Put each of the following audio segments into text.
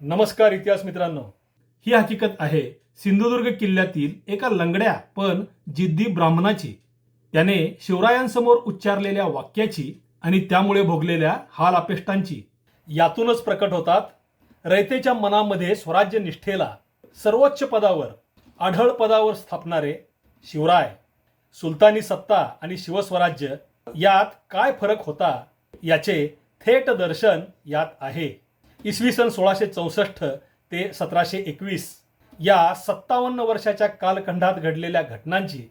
नमस्कार इतिहास मित्रांनो. ही हकीकत आहे सिंधुदुर्ग किल्ल्यातील एका लंगड्या पण जिद्दी ब्राह्मणाची. त्याने शिवरायांसमोर उच्चारलेल्या वाक्याची आणि त्यामुळे भोगलेल्या हाल अपेष्टांची यातूनच प्रकट होतात रयतेच्या मनामध्ये स्वराज्य निष्ठेला सर्वोच्च पदावर आढळ पदावर स्थापणारे शिवराय सुलतानी सत्ता आणि शिवस्वराज्य. यात काय फरक होता याचे थेट दर्शन यात आहे. इसवी सन सोळाशे चौसष्ट ते सतराशे एकवीस या सत्तावन्न वर्षाच्या कालखंडात घडलेल्या घटनांची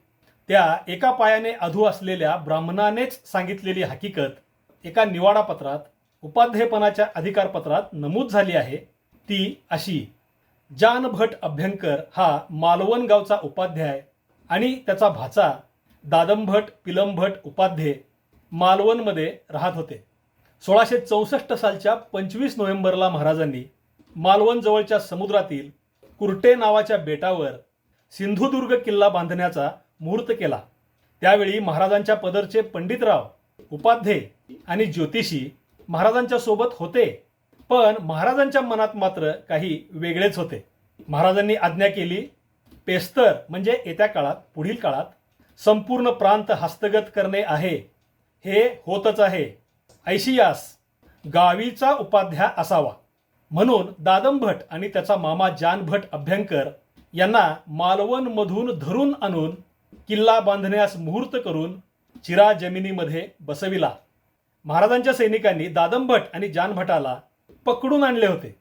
त्या एका पायाने अधू असलेल्या ब्राह्मणानेच सांगितलेली हकीकत एका निवाडापत्रात उपाध्ययपणाच्या अधिकारपत्रात नमूद झाली आहे. ती अशी जान भट अभ्यंकर हा मालवण गावचा उपाध्याय आणि त्याचा भाचा दादमभट पिलमभट उपाध्ये मालवणमध्ये राहत होते. सोळाशे चौसष्ट सालच्या पंचवीस नोव्हेंबरला महाराजांनी मालवणजवळच्या समुद्रातील कुर्टे नावाच्या बेटावर सिंधुदुर्ग किल्ला बांधण्याचा मुहूर्त केला. त्यावेळी महाराजांच्या पदरचे पंडितराव उपाध्ये आणि ज्योतिषी महाराजांच्या सोबत होते. पण महाराजांच्या मनात मात्र काही वेगळेच होते. महाराजांनी आज्ञा केली पेस्तर म्हणजे येत्या काळात पुढील काळात संपूर्ण प्रांत हस्तगत करणे आहे. हे होतच आहे. ऐशियास गावीचा उपाध्याय असावा. म्हणून दादमभट आणि त्याचा मामा जानभट अभ्यंकर यांना मालवणमधून धरून आणून किल्ला बांधण्यास मुहूर्त करून चिरा जमिनीमध्ये बसविला. महाराजांच्या सैनिकांनी दादमभट आणि जानभटाला पकडून आणले होते.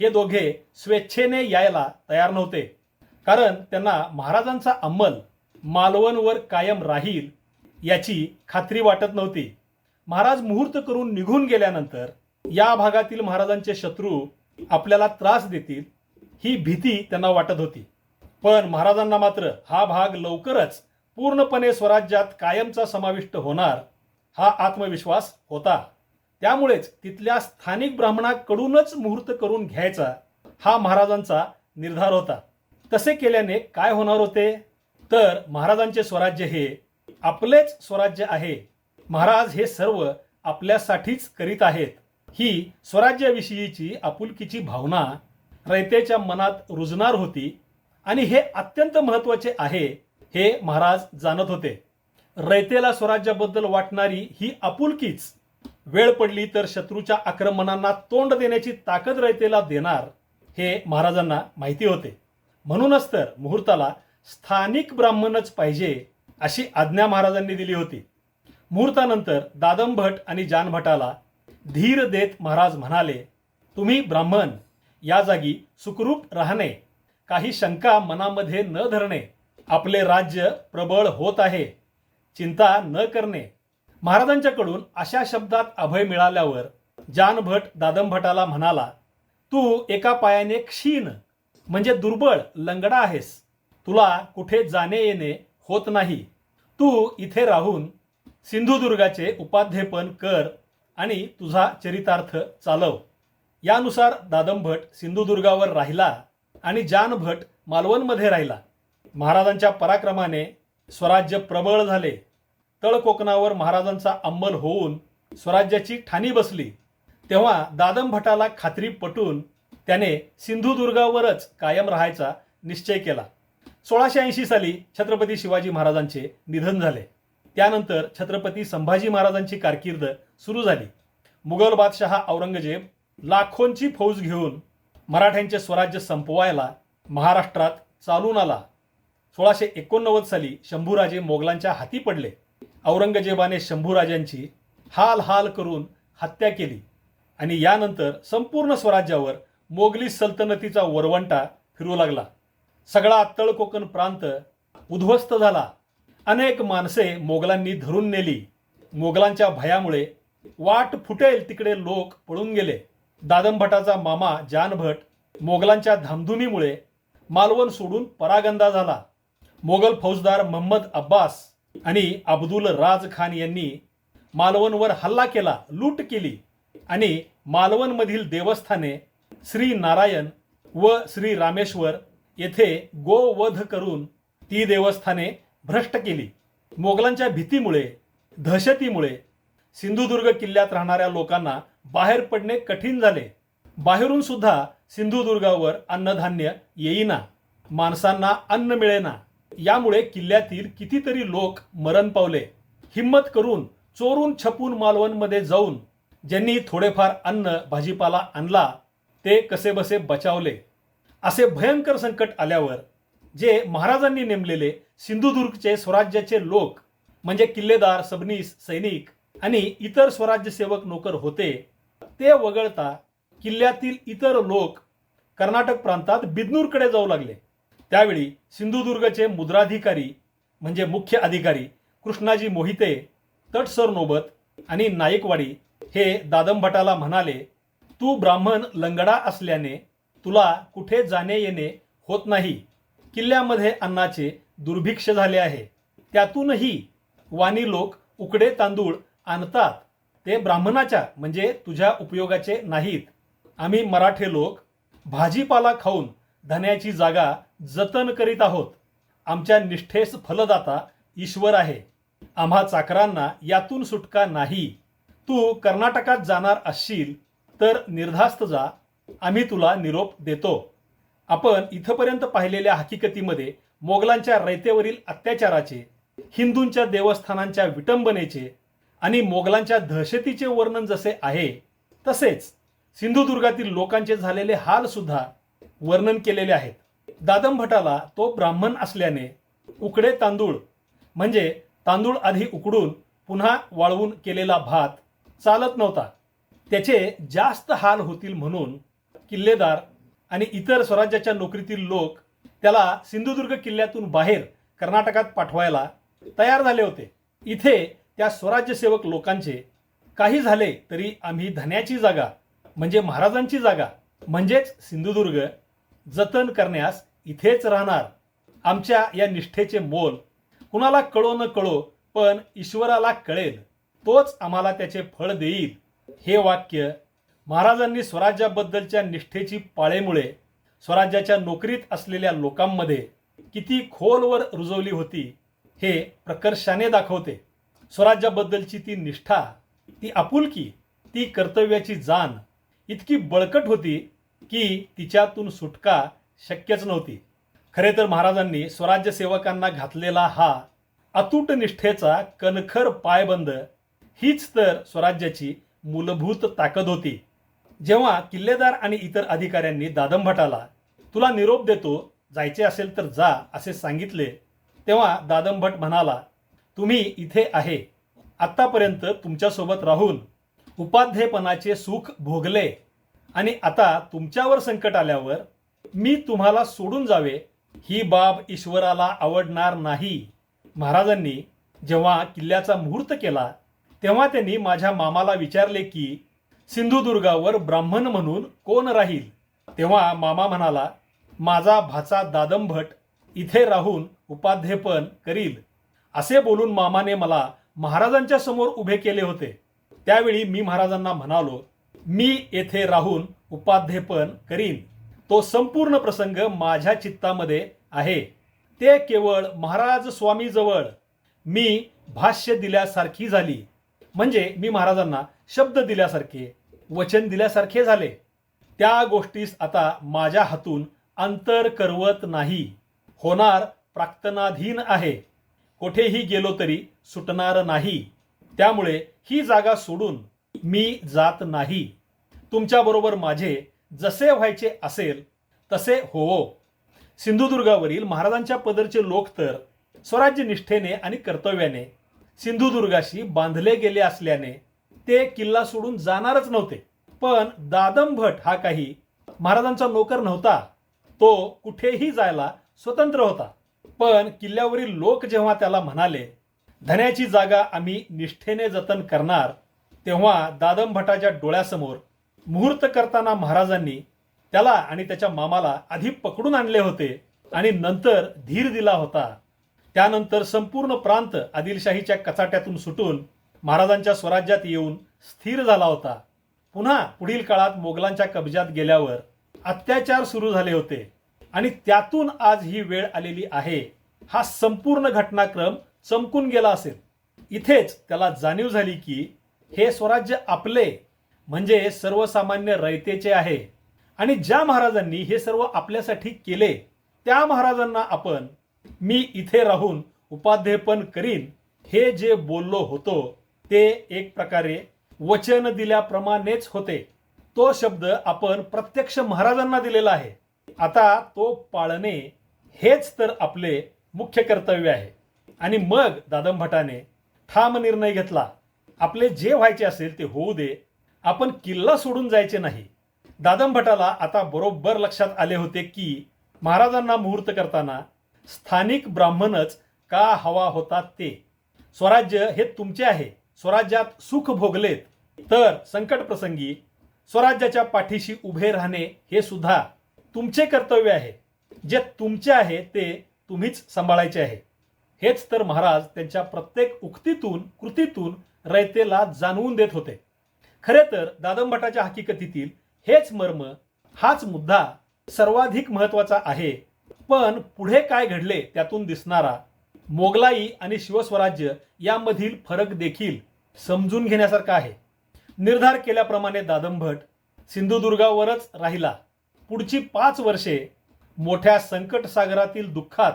हे दोघे स्वेच्छेने यायला तयार नव्हते. कारण त्यांना महाराजांचा अंमल मालवणवर कायम राहील याची खात्री वाटत नव्हती. महाराज मुहूर्त करून निघून गेल्यानंतर या भागातील महाराजांचे शत्रू आपल्याला त्रास देतील ही भीती त्यांना वाटत होती. पण महाराजांना मात्र हा भाग लवकरच पूर्णपणे स्वराज्यात कायमचा समाविष्ट होणार हा आत्मविश्वास होता. त्यामुळेच तिथल्या स्थानिक ब्राह्मणाकडूनच मुहूर्त करून घ्यायचा हा महाराजांचा निर्धार होता. तसे केल्याने काय होणार होते? तर महाराजांचे स्वराज्य हे आपलेच स्वराज्य आहे. महाराज हे सर्व आपल्यासाठीच करीत आहेत. ही स्वराज्याविषयीची आपुलकीची भावना रयतेच्या मनात रुजणार होती आणि हे अत्यंत महत्त्वाचे आहे हे महाराज जाणत होते. रयतेला स्वराज्याबद्दल वाटणारी ही आपुलकीच वेळ पडली तर शत्रूच्या आक्रमणांना तोंड देण्याची ताकद रयतेला देणार हे महाराजांना माहिती होते. म्हणूनच तर मुहूर्ताला स्थानिक ब्राह्मणच पाहिजे अशी आज्ञा महाराजांनी दिली होती. मुहूर्तानंतर दादमभट आणि जानभटाला धीर देत महाराज म्हणाले तुम्ही ब्राह्मण या जागी सुखरूप राहणे काही शंका मनामध्ये न धरणे आपले राज्य प्रबळ होत आहे चिंता न करणे. महाराजांच्याकडून अशा शब्दात अभय मिळाल्यावर जानभट दादमभटाला म्हणाला तू एका पायाने क्षीण म्हणजे दुर्बळ लंगडा आहेस. तुला कुठे जाणे येणे होत नाही. तू इथे राहून सिंधुदुर्गाचे उपाध्येपन कर आणि तुझा चरितार्थ चालव. यानुसार दादमभट सिंधुदुर्गावर राहिला आणि जानभट मालवणमध्ये राहिला. महाराजांच्या पराक्रमाने स्वराज्य प्रबळ झाले. तळ कोकणावर महाराजांचा अंमल होऊन स्वराज्याची ठाणी बसली. तेव्हा दादमभटाला खात्री पटून त्याने सिंधुदुर्गावरच कायम राहायचा निश्चय केला. सोळाशे ऐंशी साली छत्रपती शिवाजी महाराजांचे निधन झाले. त्यानंतर छत्रपती संभाजी महाराजांची कारकीर्द सुरू झाली. मुघल बादशहा औरंगजेब लाखोंची फौज घेऊन मराठ्यांचे स्वराज्य संपवायला महाराष्ट्रात चालून आला. सोळाशे एकोणनव्वद साली शंभूराजे मोगलांच्या हाती पडले. औरंगजेबाने शंभूराजांची हाल हाल करून हत्या केली आणि यानंतर संपूर्ण स्वराज्यावर मोगली सल्तनतीचा वरवंटा फिरू लागला. सगळा तळकोकण प्रांत उद्ध्वस्त झाला. अनेक माणसे मोगलांनी धरून नेली. मोगलांच्या भयामुळे वाट फुटेल तिकडे लोक पळून गेले. दादमभटाचा मामा जानभट मोगलांच्या धामधुमीमुळे मालवण सोडून परागंदा झाला. मोगल फौजदार महम्मद अब्बास आणि अब्दुल राज खान यांनी मालवणवर हल्ला केला लूट केली आणि मालवणमधील देवस्थाने श्री नारायण व श्री रामेश्वर येथे गोवध करून ती देवस्थाने भ्रष्ट केली. मोगलांच्या भीतीमुळे दहशतीमुळे सिंधुदुर्ग किल्ल्यात राहणाऱ्या लोकांना बाहेर पडणे कठीण झाले. बाहेरून सुद्धा सिंधुदुर्गावर अन्नधान्य येईना. माणसांना अन्न मिळेना. यामुळे किल्ल्यातील कितीतरी लोक मरण पावले. हिम्मत करून चोरून छपून मालवणमध्ये जाऊन ज्यांनी थोडेफार अन्न भाजीपाला आणला ते कसेबसे बचावले. असे भयंकर संकट आल्यावर जे महाराजांनी नेमलेले सिंधुदुर्गचे स्वराज्याचे लोक म्हणजे किल्लेदार सबनीस सैनिक आणि इतर स्वराज्यसेवक नोकर होते. ते वगळता किल्ल्यातील इतर लोक कर्नाटक प्रांतात बिदनूरकडे जाऊ लागले. त्यावेळी सिंधुदुर्गचे मुद्राधिकारी म्हणजे मुख्य अधिकारी कृष्णाजी मोहिते तटसर नोबत आणि नाईकवाडी हे दादमभटाला म्हणाले तू ब्राह्मण लंगडा असल्याने तुला कुठे जाणे येणे होत नाही. किल्ल्यामध्ये अन्नाचे दुर्भिक्ष झाले आहे. त्यातूनही वाणी लोक उकडे तांदूळ आणतात. ते ब्राह्मणाच्या म्हणजे तुझ्या उपयोगाचे नाहीत. आम्ही मराठे लोक भाजीपाला खाऊन धन्याची जागा जतन करीत आहोत. आमच्या निष्ठेस फलदाता ईश्वर आहे. आम्हा चाकरांना यातून सुटका नाही. तू कर्नाटकात जाणार असशील तर निर्धास्त जा. आम्ही तुला निरोप देतो. आपण इथपर्यंत पाहिलेल्या हकीकतीमध्ये मोगलांच्या रयतेवरील अत्याचाराचे हिंदूंच्या देवस्थानांच्या विटंबनेचे आणि मोगलांच्या दहशतीचे वर्णन जसे आहे तसेच सिंधुदुर्गातील लोकांचे झालेले हाल सुद्धा वर्णन केलेले आहेत. दादम भटाला तो ब्राह्मण असल्याने उकडे तांदूळ म्हणजे तांदूळ आधी उकडून पुन्हा वाळवून केलेला भात चालत नव्हता. त्याचे जास्त हाल होतील म्हणून किल्लेदार आणि इतर स्वराज्याच्या नोकरीतील लोक त्याला सिंधुदुर्ग किल्ल्यातून बाहेर कर्नाटकात पाठवायला तयार झाले होते. इथे त्या स्वराज्यसेवक लोकांचे काही झाले तरी आम्ही धन्याची जागा म्हणजे महाराजांची जागा म्हणजेच सिंधुदुर्ग जतन करण्यास इथेच राहणार. आमच्या या निष्ठेचे मोल कुणाला कळो न कळो पण ईश्वराला कळेल. तोच आम्हाला त्याचे फळ देईल. हे वाक्य महाराजांनी स्वराज्याबद्दलच्या निष्ठेची पाळेमुळे स्वराज्याच्या नोकरीत असलेल्या लोकांमध्ये किती खोलवर रुजवली होती हे प्रकर्षाने दाखवते. स्वराज्याबद्दलची ती निष्ठा ती आपुलकी ती कर्तव्याची जाण इतकी बळकट होती की तिच्यातून सुटका शक्यच नव्हती. खरे तर महाराजांनी स्वराज्य सेवकांना घातलेला हा अतूट निष्ठेचा कणखर पायबंद हीच तर स्वराज्याची मूलभूत ताकद होती. जेव्हा किल्लेदार आणि इतर अधिकाऱ्यांनी दादमभटाला तुला निरोप देतो जायचे असेल तर जा असे सांगितले तेव्हा दादमभट म्हणाला तुम्ही इथे आहे आत्तापर्यंत तुमच्यासोबत राहून उपाध्येपणाचे सुख भोगले आणि आता तुमच्यावर संकट आल्यावर मी तुम्हाला सोडून जावे ही बाब ईश्वराला आवडणार नाही. महाराजांनी जेव्हा किल्ल्याचा मुहूर्त केला तेव्हा त्यांनी माझ्या मामाला विचारले की सिंधुदुर्गावर ब्राह्मण म्हणून कोण राहील? तेव्हा मामा म्हणाला माझा भाचा दादमभट इथे राहून उपाध्येपण करील. असे बोलून मामाने मला महाराजांच्या समोर उभे केले होते. त्यावेळी मी महाराजांना म्हणालो मी येथे राहून उपाध्येपण करीन. तो संपूर्ण प्रसंग माझ्या चित्तामध्ये आहे. ते केवळ महाराज स्वामीजवळ. मी भाष्य दिल्यासारखी झाली. म्हणजे मी महाराजांना शब्द दिल्यासारखे वचन दिल्यासारखे झाले. त्या गोष्टीस आता माझ्या हातून अंतर करवत नाही. होणार प्राक्तनाधीन आहे. कोठेही गेलो तरी सुटणार नाही. त्यामुळे ही जागा सोडून मी जात नाही. तुमच्याबरोबर माझे जसे व्हायचे असेल तसे होवो. सिंधुदुर्गावरील महाराजांच्या पदरचे लोक तर स्वराज्य निष्ठेने आणि कर्तव्याने सिंधुदुर्गाशी बांधले गेले असल्याने ते किल्ला सोडून जाणारच नव्हते. पण दादमभट हा काही महाराजांचा नोकर नव्हता. तो कुठेही जायला स्वतंत्र होता. पण किल्ल्यावरील लोक जेव्हा त्याला म्हणाले धन्याची जागा आम्ही निष्ठेने जतन करणार तेव्हा दादमभटाच्या डोळ्यासमोर मुहूर्त करताना महाराजांनी त्याला आणि त्याच्या मामाला आधी पकडून आणले होते आणि नंतर धीर दिला होता. त्यानंतर संपूर्ण प्रांत आदिलशाहीच्या कचाट्यातून सुटून महाराजांच्या स्वराज्यात येऊन स्थिर झाला होता. पुन्हा पुढील काळात मोगलांच्या कब्जात गेल्यावर अत्याचार सुरू झाले होते. आणि त्यातून आज ही वेळ आलेली आहे. हा संपूर्ण घटनाक्रम चमकून गेला असेल. इथेच त्याला जाणीव झाली की हे स्वराज्य आपले म्हणजे सर्वसामान्य रयतेचे आहे. आणि ज्या महाराजांनी हे सर्व आपल्यासाठी केले त्या महाराजांना आपण मी इथे राहून उपाध्यपन करीन हे जे बोललो होतो ते एक प्रकारे वचन दिल्याप्रमाणेच होते. तो शब्द आपण प्रत्यक्ष महाराजांना दिलेला आहे. आता तो पाळणे हेच तर आपले मुख्य कर्तव्य आहे. आणि मग दादम भटाने ठाम निर्णय घेतला. आपले जे व्हायचे असेल ते होऊ दे. आपण किल्ला सोडून जायचे नाही. दादम भटाला आता बरोबर लक्षात आले होते की महाराजांना मुहूर्त करताना स्थानिक ब्राह्मणच का हवा होता ते? स्वराज्य हे तुमचे आहे. स्वराज्यात सुख भोगलेत. तर संकट प्रसंगी स्वराज्याच्या पाठीशी उभे राहणे हे सुद्धा तुमचे कर्तव्य आहे. जे तुमचे आहे ते तुम्हीच सांभाळायचे आहे. हेच तर महाराज त्यांच्या प्रत्येक उक्तीतून कृतीतून रयतेला जाणवून देत होते. खरे तर दादंभटाच्या हकीकतीतील हेच मर्म हाच मुद्दा सर्वाधिक महत्त्वाचा आहे पण पुढे काय घडले त्यातून दिसणारा मोगलाई आणि शिवस्वराज्य यामधील फरक देखील समजून घेण्यासारखा आहे. निर्धार केल्याप्रमाणे दादमभट सिंधुदुर्गावरच राहिला. पुढची पाच वर्षे मोठ्या संकट सागरातील दुःखात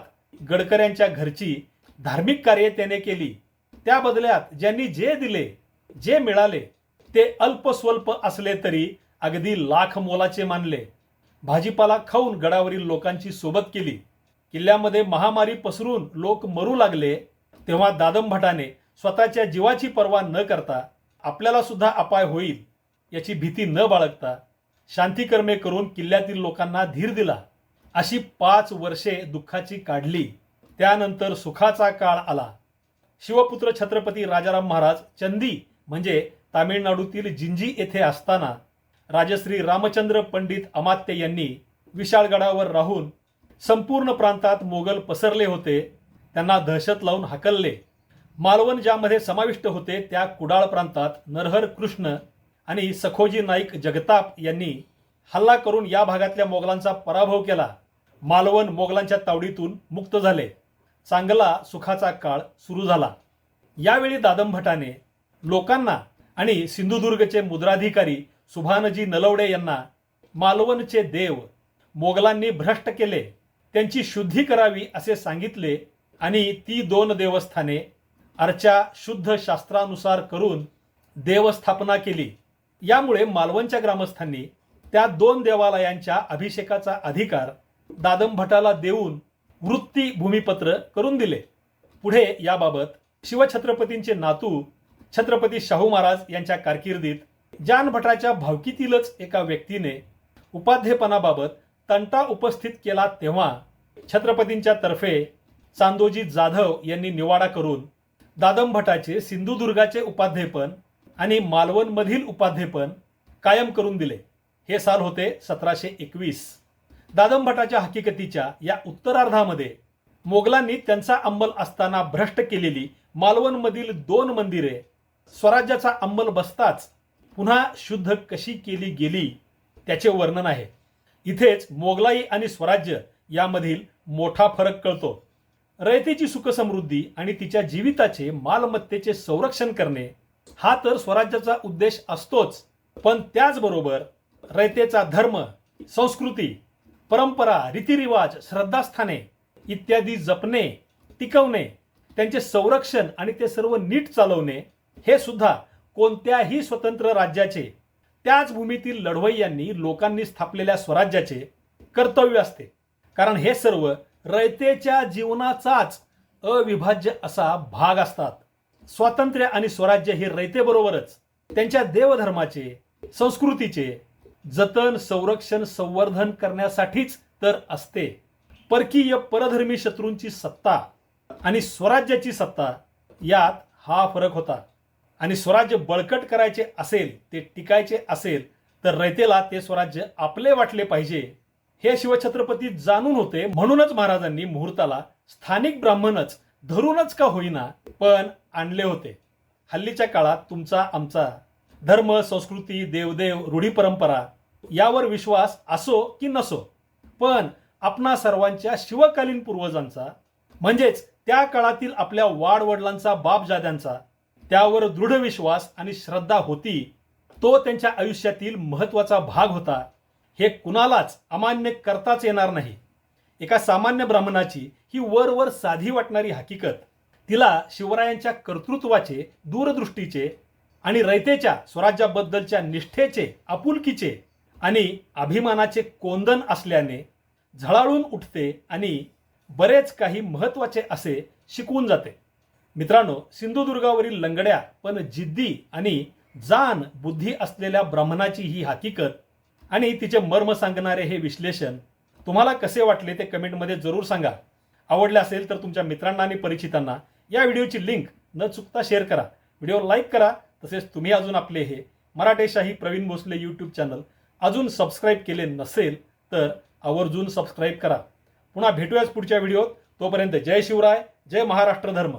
गडकऱ्यांच्या घरची धार्मिक कार्ये त्याने केली. त्या बदल्यात ज्यांनी जे दिले जे मिळाले ते अल्पस्वल्प असले तरी अगदी लाख मोलाचे मानले. भाजीपाला खाऊन गडावरील लोकांची सोबत केली. किल्ल्यामध्ये महामारी पसरून लोक मरू लागले तेव्हा दादम भटाने स्वतःच्या जीवाची पर्वा न करता आपल्याला सुद्धा अपाय होईल याची भीती न बाळगता शांतिकर्मे करून किल्ल्यातील लोकांना धीर दिला. अशी पाच वर्षे दुःखाची काढली. त्यानंतर सुखाचा काळ आला. शिवपुत्र छत्रपती राजाराम महाराज चंदी म्हणजे तामिळनाडूतील जिंजी येथे असताना राजश्री रामचंद्र पंडित अमात्य यांनी विशाळगडावर राहून संपूर्ण प्रांतात मोगल पसरले होते. त्यांना दहशत लावून हकलले. मालवण ज्यामध्ये समाविष्ट होते त्या कुडाळ प्रांतात नरहर कृष्ण आणि सखोजी नाईक जगताप यांनी हल्ला करून या भागातल्या मोगलांचा पराभव केला. मालवण मोगलांच्या तावडीतून मुक्त झाले. चांगला सुखाचा काळ सुरू झाला. यावेळी दादम भटाने लोकांना आणि सिंधुदुर्गचे मुद्राधिकारी सुभानजी नलवडे यांना मालवणचे देव मोगलांनी भ्रष्ट केले त्यांची शुद्धी करावी असे सांगितले आणि ती दोन देवस्थाने अर्चा शुद्ध शास्त्रानुसार करून देवस्थापना केली. यामुळे मालवणच्या ग्रामस्थांनी त्या दोन देवालयांच्या अभिषेकाचा अधिकार दादम भटाला देऊन वृत्ती भूमिपत्र करून दिले. पुढे याबाबत शिवछत्रपतींचे नातू छत्रपती शाहू महाराज यांच्या कारकिर्दीत जान भटाच्या भावकीतीलच एका व्यक्तीने उपाध्येपणाबाबत तंटा उपस्थित केला तेव्हा छत्रपतींच्या तर्फे चांदोजी जाधव यांनी निवाडा करून दादम भटाचे सिंधुदुर्गाचे उपाध्येपण आणि मालवणमधील उपाध्येपण कायम करून दिले. हे साल होते सतराशे एकवीस. दादम भटाच्या हकीकतीच्या या उत्तरार्धामध्ये मोगलांनी त्यांचा अंमल असताना भ्रष्ट केलेली मालवणमधील दोन मंदिरे स्वराज्याचा अंमल बसताच पुन्हा शुद्ध कशी केली गेली त्याचे वर्णन आहे. इथेच मोगलाई आणि स्वराज्य यामधील मोठा फरक कळतो. रयतेची सुखसमृद्धी आणि तिच्या जीविताचे मालमत्तेचे संरक्षण करणे हा तर स्वराज्याचा उद्देश असतोच. पण त्याचबरोबर रयतेचा धर्म संस्कृती परंपरा रीतिरिवाज श्रद्धास्थाने इत्यादी जपणे टिकवणे त्यांचे संरक्षण आणि ते सर्व नीट चालवणे हे सुद्धा कोणत्याही स्वतंत्र राज्याचे त्याच भूमीतील लढवय्यांनी लोकांनी स्थापलेल्या स्वराज्याचे कर्तव्य असते. कारण हे सर्व रयतेच्या जीवनाचाच अविभाज्य असा भाग असतात. स्वातंत्र्य आणि स्वराज्य हे रयतेबरोबरच त्यांच्या देवधर्माचे संस्कृतीचे जतन संरक्षण संवर्धन करण्यासाठीच तर असते. परकीय परधर्मी शत्रूंची सत्ता आणि स्वराज्याची सत्ता यात हा फरक होता. आणि स्वराज्य बळकट करायचे असेल ते टिकायचे असेल तर रयतेला ते स्वराज्य आपले वाटले पाहिजे हे शिवछत्रपती जाणून होते. म्हणूनच महाराजांनी मुहूर्ताला स्थानिक ब्राह्मणच धरूनच का होईना पण आणले होते. हल्लीच्या काळात तुमचा आमचा धर्म संस्कृती देवदेव रूढी परंपरा यावर विश्वास असो की नसो पण आपणा सर्वांच्या शिवकालीन पूर्वजांचा म्हणजेच त्या काळातील आपल्या वाडवडिलांचा बापजाद्यांचा त्यावर दृढ विश्वास आणि श्रद्धा होती. तो त्यांच्या आयुष्यातील महत्त्वाचा भाग होता. हे कुणालाच अमान्य करताच येणार नाही. एका सामान्य ब्राह्मणाची ही वरवर साधी वाटणारी हकीकत. तिला शिवरायांच्या कर्तृत्वाचे दूरदृष्टीचे आणि रयतेच्या स्वराज्याबद्दलच्या निष्ठेचे आपुलकीचे आणि अभिमानाचे कोंदन असल्याने झळाळून उठते आणि बरेच काही महत्त्वाचे असे शिकवून जाते. मित्रांनो सिंधुदुर्गावरील लंगड्या पण जिद्दी आणि जाण बुद्धी असलेल्या ब्राह्मणाची ही हकीकत आणि तिचे मर्म सांगणारे हे विश्लेषण तुम्हाला कसे वाटले ते कमेंटमध्ये जरूर सांगा. आवडले असेल तर तुमच्या मित्रांना आणि परिचितांना या व्हिडिओची लिंक न चुकता शेअर करा. व्हिडिओ लाईक करा तसेच तुम्ही अजून आपले हे मराठेशाही प्रवीण भोसले यूट्यूब चॅनल अजून सबस्क्राईब केले नसेल तर आवर्जून सबस्क्राईब करा. पुन्हा भेटूयाच पुढच्या व्हिडिओत. तोपर्यंत जय शिवराय जय महाराष्ट्र धर्म.